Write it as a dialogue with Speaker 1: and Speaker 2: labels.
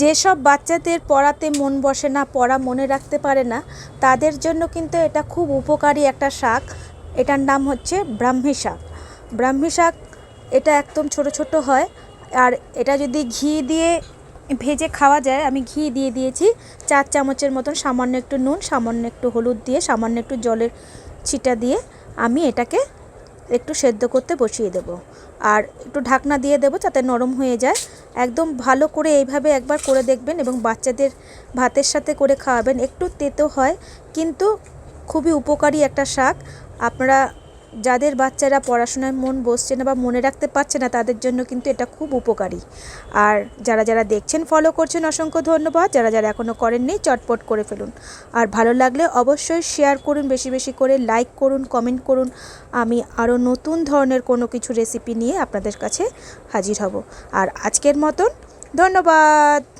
Speaker 1: যেসব বাচ্চাদের পড়াতে মন বসে না, পড়া মনে রাখতে পারে না, তাদের জন্য কিন্তু এটা খুব উপকারী একটা শাক। এটার নাম হচ্ছে ব্রাহ্মী শাক। ব্রাহ্মী শাক এটা একদম ছোট ছোট হয় আর এটা যদি ঘি দিয়ে ভেজে খাওয়া যায়, আমি ঘি দিয়ে দিয়েছি। চার চামচের মতন সামান্য একটু নুন, সামান্য একটু হলুদ দিয়ে, সামান্য একটু জলের ছিটা দিয়ে আমি এটাকে একটু সেদ্ধ করতে বসিয়ে দেব। আর একটু ঢাকনা দিয়ে দেবো যাতে নরম হয়ে যায়। একদম ভালো করে এইভাবে একবার করে দেখবেন এবং বাচ্চাদের ভাতের সাথে করে খাওয়াবেন। একটু তেতো হয়, কিন্তু খুবই উপকারী একটা শাক। আপনারা যাদের বাচ্চারা পড়াশোনায় মন বসছে না বা মনে রাখতে পারছে না, তাদের জন্য কিন্তু এটা খুব উপকারী। আর যারা যারা দেখছেন ফলো করছেন, অসংখ্য ধন্যবাদ। যারা যারা এখনও করেননি, চটপট করে ফেলুন। আর ভালো লাগলে অবশ্যই শেয়ার করুন, বেশি বেশি করে লাইক করুন কমেন্ট করুন। আমি আরও নতুন ধরনের কোনো কিছু রেসিপি নিয়ে আপনাদের কাছে হাজির হব। আর আজকের মতন, ধন্যবাদ।